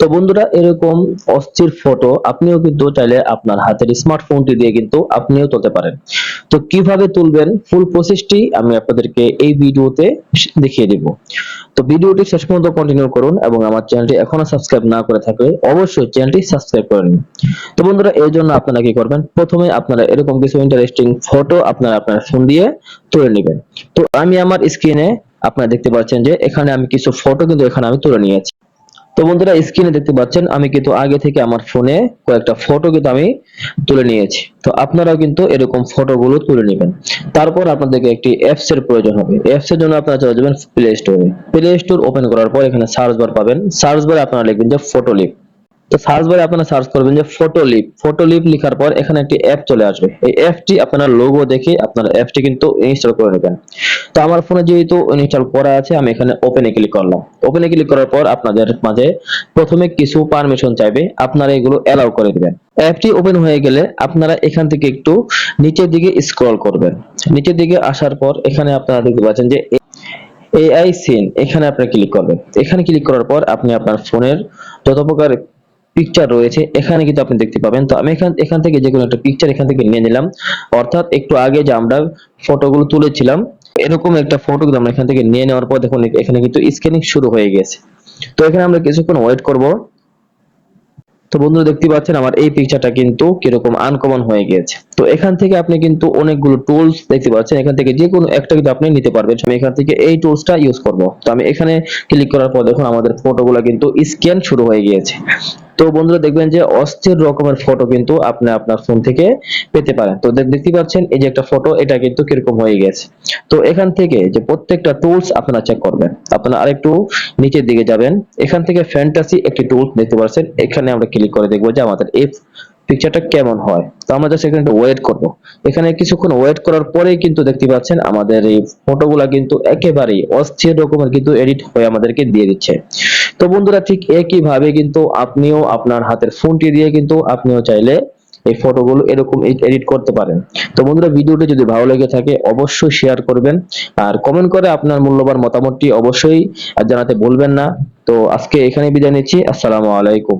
তো বন্ধুরা, এরকম অস্থির ফটো আপনিও কিন্তু চাইলে আপনার হাতের স্মার্টফোনটি দিয়ে কিন্তু আপনিও তুলতে পারেন। তো কীভাবে তুলবেন? ফুল প্রসেসটি আমি আপনাদেরকে এই ভিডিওতে দেখিয়ে দিব। তো ভিডিওটি শেষ পর্যন্ত কন্টিনিউ করুন এবং আমার চ্যানেলটি এখনও সাবস্ক্রাইব না করে থাকলে অবশ্যই চ্যানেলটি সাবস্ক্রাইব করে নিন। তো বন্ধুরা এর জন্য আপনারা কি করবেন? প্রথমে আপনারা এরকম কিছু ইন্টারেস্টিং ফটো আপনারা আপনার ফোন দিয়ে তুলে নেবেন। তো আমি আমার স্ক্রিনে আপনারা দেখতে পাচ্ছেন যে এখানে আমি কিছু ফটো কিন্তু এখানে আমি তুলে নিয়েছি। তো বন্ধুরা স্ক্রিনে দেখতে পাচ্ছেন, আমি কিন্তু আগে থেকে আমার ফোনে কয়েকটা ফটো কিন্তু আমি তুলে নিয়েছি। তো আপনারাও কিন্তু এরকম ফটোগুলো তুলে নেবেন। তারপর আপনাদেরকে একটি অ্যাপস এর প্রয়োজন হবে। অ্যাপস এর জন্য আপনারা চলে যাবেন প্লে স্টোরে প্লে স্টোর ওপেন করার পর এখানে সার্চ বার পাবেন। সার্চ বারে আপনারা লিখবেন যে ফটো লিপ তো সার্চ বারে আপনারা সার্চ করবেন যে ফটো লিপ ফটো লিপ লেখার পর এখানে একটি অ্যাপ চলে আসবে। এই অ্যাপটি আপনারা লোগো দেখে আপনারা অ্যাপটি কিন্তু ইনস্টল করে নেবেন। তো আমার ফোনে যেহেতু ইনস্টল করা আছে, আমি এখানে ওপেনে ক্লিক করলাম। ওপেনে ক্লিক করার পর আপনাদের মাঝে প্রথমে কিছু পারমিশন চাইবে। আপনারা এগুলো অ্যালাউ করে দিবেন। অ্যাপটি ওপেন হয়ে গেলে আপনারা এখান থেকে একটু নিচের দিকে স্ক্রল করবেন। নিচের দিকে আসার পর এখানে আপনারা দেখতে পাচ্ছেন যে এআই সিন এখানে আপনি ক্লিক করবেন। এখানে ক্লিক করার পর আপনি আপনার ফোনের যত প্রকার পিকচার রয়েছে, এখানে কিন্তু আপনি দেখতে পাবেন। তো আমি এখান এখান থেকে যে কোনো একটা পিকচার এখান থেকে নিয়ে নিলাম। অর্থাৎ একটু আগে যে আমরা ফটোগুলো তুলেছিলাম, এরকম একটা ফটো আমরা এখান থেকে নিয়ে নেওয়ার পর দেখুন, এখানে কিন্তু স্ক্যানিং শুরু হয়ে গেছে। তো এখানে আমরা কিছুক্ষণ ওয়েট করব। তো বন্ধুরা দেখতে পাচ্ছেন আমার এই পিকচারটা কিন্তু কীরকম আনকমন হয়ে গিয়েছে। তো এখান থেকে আপনি কিন্তু অনেকগুলো টুলস দেখতে পাচ্ছেন। এখান থেকে যে কোনো একটা কিন্তু আপনি নিতে পারবেন। আমি এখান থেকে এই টুলসটা ইউজ করব। তো আমি এখানে ক্লিক করার পর দেখুন আমাদের ফটোগুলো কিন্তু স্ক্যান শুরু হয়ে গিয়েছে। তো বন্ধুরা দেখবেন যে অস্থির রকমের ফটো কিন্তু আপনি আপনার ফোন থেকে পেতে পারেন। তো দেখতে পাচ্ছেন, এই যে একটা ফটো এটা কিন্তু কীরকম হয়ে গেছে তো এখান থেকে যে প্রত্যেকটা টুলস আপনারা চেক করবেন। আপনারা আরেকটু নিচের দিকে যাবেন। এখান থেকে ফ্যান্টাসি একটি টুলস দেখতে পাচ্ছেন। এখানে আমরা ক্লিক করে দেখব যে আমাদের এই পিকচারটা কেমন হয়। তো আমরা জাস্ট এখানে ওয়েট করব। এখানে কিছুক্ষণ ওয়েট করার পরেই কিন্তু দেখতে পাচ্ছেন আমাদের এই ফটোগুলা কিন্তু একেবারেই অস্থির রকমের কিন্তু এডিট হয়ে আমাদেরকে দিয়ে দিচ্ছে। তো বন্ধুরা ঠিক একই ভাবে কিন্তু আপনিও আপনার হাতের ফোনটি দিয়ে কিন্তু আপনিও চাইলে এই ফটোগুলো এরকম এডিট করতে পারেন। তো বন্ধুরা ভিডিওটি যদি ভালো লেগে থাকে অবশ্যই শেয়ার করবেন। আর কমেন্ট করে আপনার মূল্যবান মতামতটি অবশ্যই জানাতে ভুলবেন না। তো আজকে এখানে বিদায় নিচ্ছি। আসসালামু আলাইকুম।